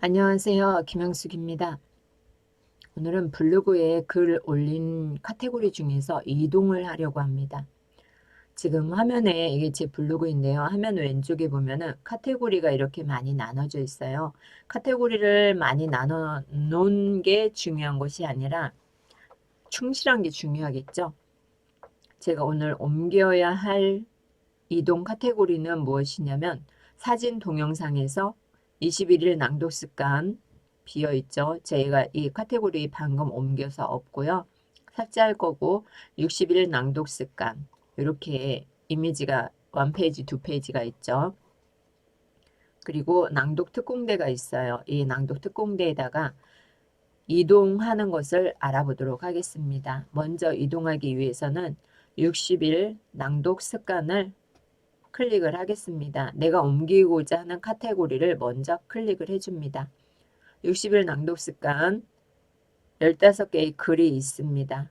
안녕하세요. 김영숙입니다. 오늘은 블로그에 글 올린 카테고리 중에서 이동을 하려고 합니다. 지금 화면에 이게 제 블로그인데요. 화면 왼쪽에 보면은 카테고리가 이렇게 많이 나눠져 있어요. 카테고리를 많이 나눠 놓은 게 중요한 것이 아니라 충실한 게 중요하겠죠. 제가 오늘 옮겨야 할 이동 카테고리는 무엇이냐면 사진 동영상에서 21일 낭독 습관 비어 있죠. 제가 이 카테고리 방금 옮겨서 없고요. 삭제할 거고 60일 낭독 습관 이렇게 이미지가 원 페이지, 두 페이지가 있죠. 그리고 낭독 특공대가 있어요. 이 낭독 특공대에다가 이동하는 것을 알아보도록 하겠습니다. 먼저 이동하기 위해서는 60일 낭독 습관을 클릭을 하겠습니다. 내가 옮기고자 하는 카테고리를 먼저 클릭을 해줍니다. 60일 낭독 습관 15개의 글이 있습니다.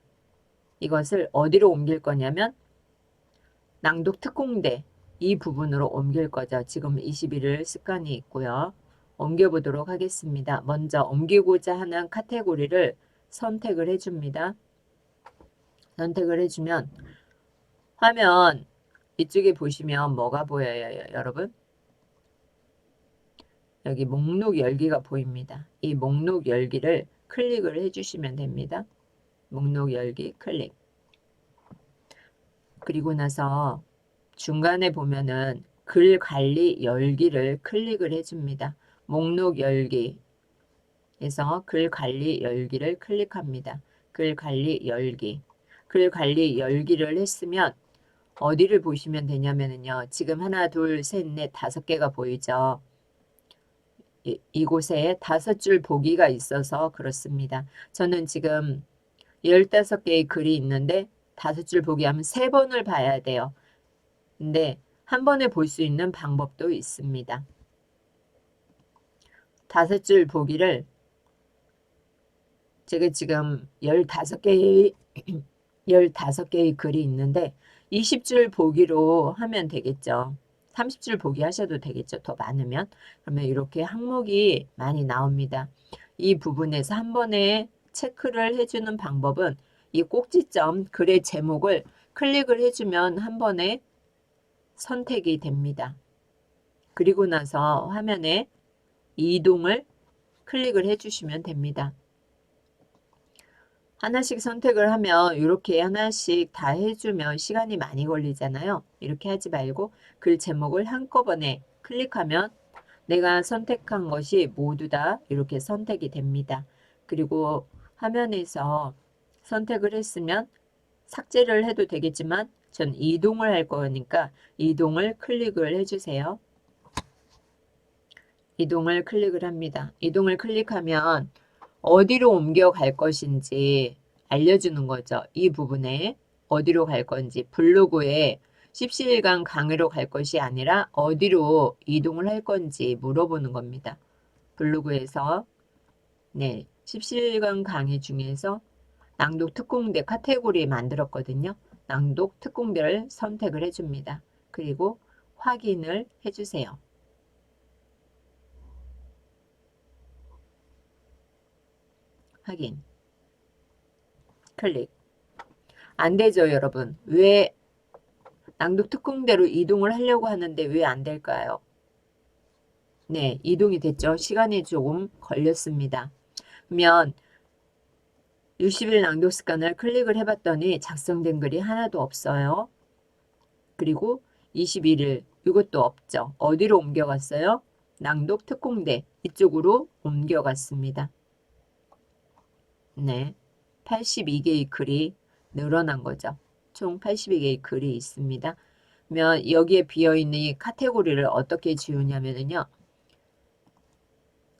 이것을 어디로 옮길 거냐면 낭독 특공대 이 부분으로 옮길 거죠. 지금 21일 습관이 있고요. 옮겨보도록 하겠습니다. 먼저 옮기고자 하는 카테고리를 선택을 해줍니다. 선택을 해주면 화면 이쪽에 보시면 뭐가 보여요, 여러분? 여기 목록 열기가 보입니다. 이 목록 열기를 클릭을 해주시면 됩니다. 목록 열기 클릭. 그리고 나서 중간에 보면은 글 관리 열기를 클릭을 해줍니다. 목록 열기. 에서 글 관리 열기를 클릭합니다. 글 관리 열기. 글 관리 열기를 했으면 어디를 보시면 되냐면요. 지금 하나, 둘, 셋, 넷, 다섯 개가 보이죠. 이, 이곳에 다섯 줄 보기가 있어서 그렇습니다. 저는 지금 15개의 글이 있는데 다섯 줄 보기 하면 세 번을 봐야 돼요. 근데 한 번에 볼 수 있는 방법도 있습니다. 다섯 줄 보기를 제가 지금 15개의 15개의 글이 있는데 20줄 보기로 하면 되겠죠. 30줄 보기 하셔도 되겠죠. 더 많으면. 그러면 이렇게 항목이 많이 나옵니다. 이 부분에서 한 번에 체크를 해주는 방법은 이 꼭지점 글의 제목을 클릭을 해주면 한 번에 선택이 됩니다. 그리고 나서 화면에 이동을 클릭을 해주시면 됩니다. 하나씩 선택을 하면 이렇게 하나씩 다 해주면 시간이 많이 걸리잖아요. 이렇게 하지 말고 글 제목을 한꺼번에 클릭하면 내가 선택한 것이 모두 다 이렇게 선택이 됩니다. 그리고 화면에서 선택을 했으면 삭제를 해도 되겠지만 전 이동을 할 거니까 이동을 클릭을 해주세요. 이동을 클릭을 합니다. 이동을 클릭하면 어디로 옮겨갈 것인지 알려주는 거죠. 이 부분에 어디로 갈 건지 블로그에 17일간 강의로 갈 것이 아니라 어디로 이동을 할 건지 물어보는 겁니다. 블로그에서 네 17일간 강의 중에서 낭독 특공대 카테고리 만들었거든요. 낭독 특공대를 선택을 해줍니다. 그리고 확인을 해주세요. 확인. 클릭. 안 되죠, 여러분. 왜 낭독 특공대로 이동을 하려고 하는데 왜 안 될까요? 네, 이동이 됐죠. 시간이 조금 걸렸습니다. 그러면 60일 낭독 습관을 클릭을 해봤더니 작성된 글이 하나도 없어요. 그리고 21일 이것도 없죠. 어디로 옮겨갔어요? 낭독 특공대 이쪽으로 옮겨갔습니다. 네. 82개의 글이 늘어난 거죠. 총 82개의 글이 있습니다. 그러면 여기에 비어있는 이 카테고리를 어떻게 지우냐면요.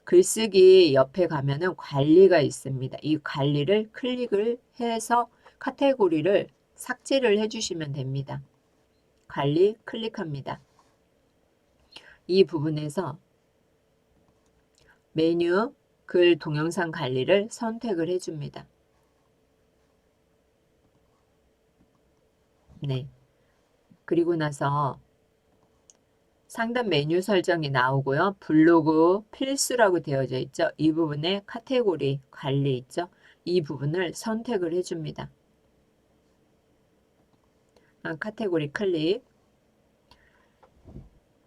글쓰기 옆에 가면은 관리가 있습니다. 이 관리를 클릭을 해서 카테고리를 삭제를 해주시면 됩니다. 관리 클릭합니다. 이 부분에서 메뉴 글 동영상 관리를 선택을 해줍니다. 네. 그리고 나서 상단 메뉴 설정이 나오고요. 블로그 필수라고 되어져 있죠. 이 부분에 카테고리 관리 있죠. 이 부분을 선택을 해줍니다. 아, 카테고리 클릭.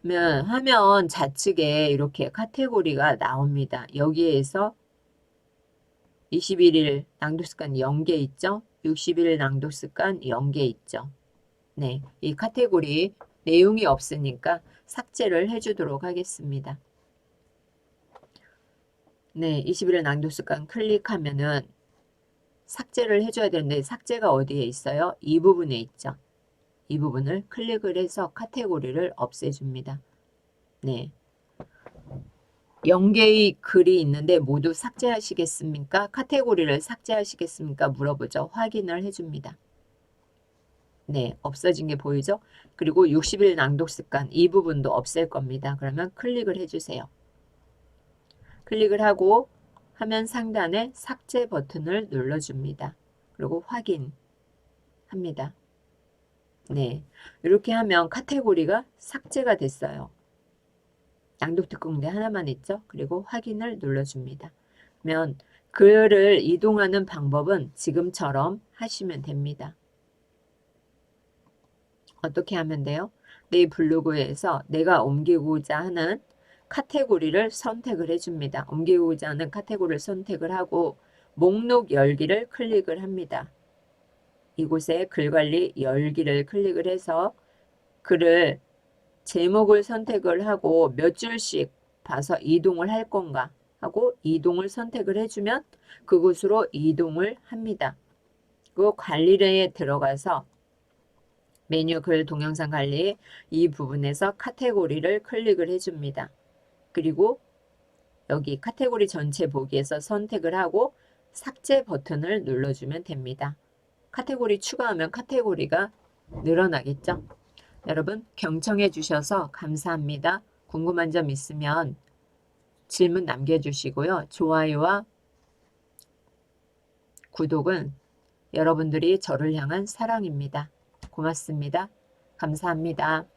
면 화면 좌측에 이렇게 카테고리가 나옵니다. 여기에서 21일 낭독 습관 0개 있죠? 60일 낭독 습관 0개 있죠? 네, 이 카테고리 내용이 없으니까 삭제를 해주도록 하겠습니다. 네, 21일 낭독 습관 클릭하면은 삭제를 해줘야 되는데 삭제가 어디에 있어요? 이 부분에 있죠. 이 부분을 클릭을 해서 카테고리를 없애줍니다. 네. 0개의 글이 있는데 모두 삭제하시겠습니까? 카테고리를 삭제하시겠습니까? 물어보죠. 확인을 해줍니다. 네, 없어진 게 보이죠? 그리고 60일 낭독 습관 이 부분도 없앨 겁니다. 그러면 클릭을 해주세요. 클릭을 하고 화면 상단에 삭제 버튼을 눌러줍니다. 그리고 확인합니다. 네, 이렇게 하면 카테고리가 삭제가 됐어요. 낭독 특공대 하나만 있죠? 그리고 확인을 눌러줍니다. 그러면 글을 이동하는 방법은 지금처럼 하시면 됩니다. 어떻게 하면 돼요? 내 블로그에서 내가 옮기고자 하는 카테고리를 선택을 해줍니다. 옮기고자 하는 카테고리를 선택을 하고 목록 열기를 클릭을 합니다. 이곳에 글 관리 열기를 클릭을 해서 글을 제목을 선택을 하고 몇 줄씩 봐서 이동을 할 건가 하고 이동을 선택을 해주면 그곳으로 이동을 합니다. 그 관리를 들어가서 메뉴 글 동영상 관리 이 부분에서 카테고리를 클릭을 해줍니다. 그리고 여기 카테고리 전체 보기에서 선택을 하고 삭제 버튼을 눌러주면 됩니다. 카테고리 추가하면 카테고리가 늘어나겠죠? 여러분 경청해 주셔서 감사합니다. 궁금한 점 있으면 질문 남겨주시고요. 좋아요와 구독은 여러분들이 저를 향한 사랑입니다. 고맙습니다. 감사합니다.